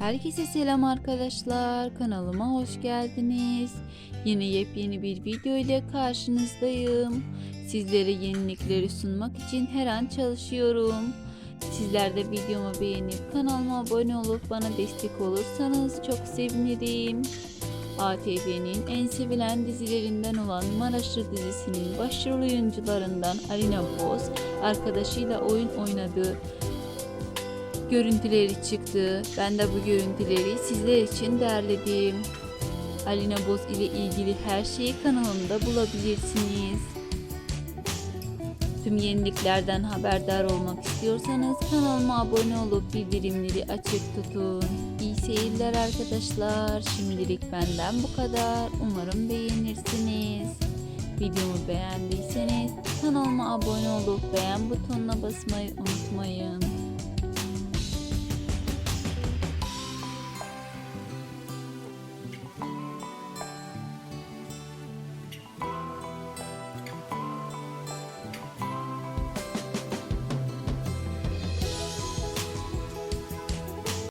Herkese selam arkadaşlar. Kanalıma hoş geldiniz. Yine yepyeni bir video ile karşınızdayım. Sizlere yenilikleri sunmak için her an çalışıyorum. Sizler de videomu beğenip kanalıma abone olup bana destek olursanız çok sevinirim. ATV'nin en sevilen dizilerinden olan Maraşlı dizisinin başrol oyuncularından Alina Boz arkadaşıyla oyun oynadığı görüntüleri çıktı. Ben de bu görüntüleri sizler için derledim. Alina Boz ile ilgili her şeyi kanalımda bulabilirsiniz. Tüm yeniliklerden haberdar olmak istiyorsanız kanalıma abone olup bildirimleri açık tutun. İyi seyirler arkadaşlar. Şimdilik benden bu kadar. Umarım beğenirsiniz. Videomu beğendiyseniz kanalıma abone olup beğen butonuna basmayı unutmayın.